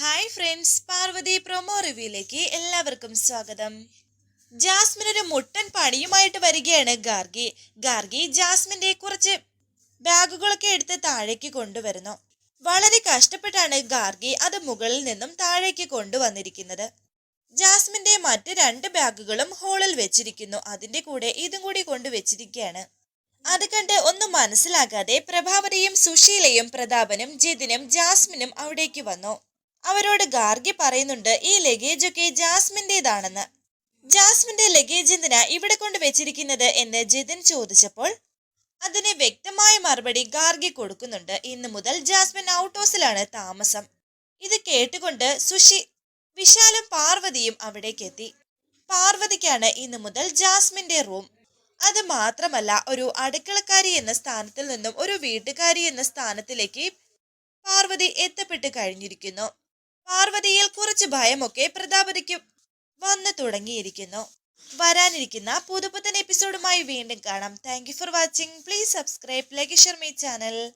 Hi friends Parvathy promo റിവ്യൂയിലേക്ക് എല്ലാവർക്കും സ്വാഗതം. ജാസ്മിൻ ഒരു മുട്ടൻ പണിയുമായിട്ട് വരികയാണ് ഗാർഗി. ഗാർഗി ജാസ്മിന്റെ കുറച്ച് ബാഗുകളൊക്കെ എടുത്ത് താഴേക്ക് കൊണ്ടുവരുന്നു. വളരെ കഷ്ടപ്പെട്ടാണ് ഗാർഗി അത് മുകളിൽ നിന്നും താഴേക്ക് കൊണ്ടുവന്നിരിക്കുന്നത്. ജാസ്മിന്റെ മറ്റ് രണ്ട് ബാഗുകളും ഹോളിൽ വെച്ചിരിക്കുന്നു. അതിന്റെ കൂടെ ഇതും കൂടി കൊണ്ടുവച്ചിരിക്കുകയാണ്. അത് കണ്ട് ഒന്നും മനസ്സിലാകാതെ പ്രഭാവതിയും സുശീലയും പ്രതാപനും ജിതിനും ജാസ്മിനും അവിടേക്ക് വന്നു. അവരോട് ഗാർഗി പറയുന്നുണ്ട് ഈ ലഗേജൊക്കെ ജാസ്മിന്റെതാണെന്ന്. ജാസ്മിന്റെ ലഗേജ് എന്തിനാ ഇവിടെ കൊണ്ട് വെച്ചിരിക്കുന്നത്? എന്ന് ജിതിൻ ചോദിച്ചപ്പോൾ അതിന് വ്യക്തമായ മറുപടി ഗാർഗി കൊടുക്കുന്നുണ്ട്. ഇന്ന് മുതൽ ജാസ്മിൻ ഔട്ട് ഹൗസിലാണ് താമസം. ഇത് കേട്ടുകൊണ്ട് സുഷി വിശാലും പാർവതിയും അവിടേക്ക് എത്തി. പാർവതിക്കാണ് ഇന്ന് മുതൽ ജാസ്മിന്റെ റൂം അത് മാത്രമല്ല ഒരു അടുക്കളക്കാരി എന്ന സ്ഥാനത്തിൽ നിന്നും ഒരു വീട്ടുകാരി എന്ന സ്ഥാനത്തിലേക്ക് പാർവതി എത്തപ്പെട്ട് കഴിഞ്ഞിരിക്കുന്നു. പാർവതിയിൽ കുറച്ച് ഭയമൊക്കെ പ്രതാപതിക്ക് വന്നു തുടങ്ങിയിരിക്കുന്നു. വരാനിരിക്കുന്ന പുതുപുത്തൻ എപ്പിസോഡുമായി വീണ്ടും കാണാം. Thank for watching please subscribe like share my channel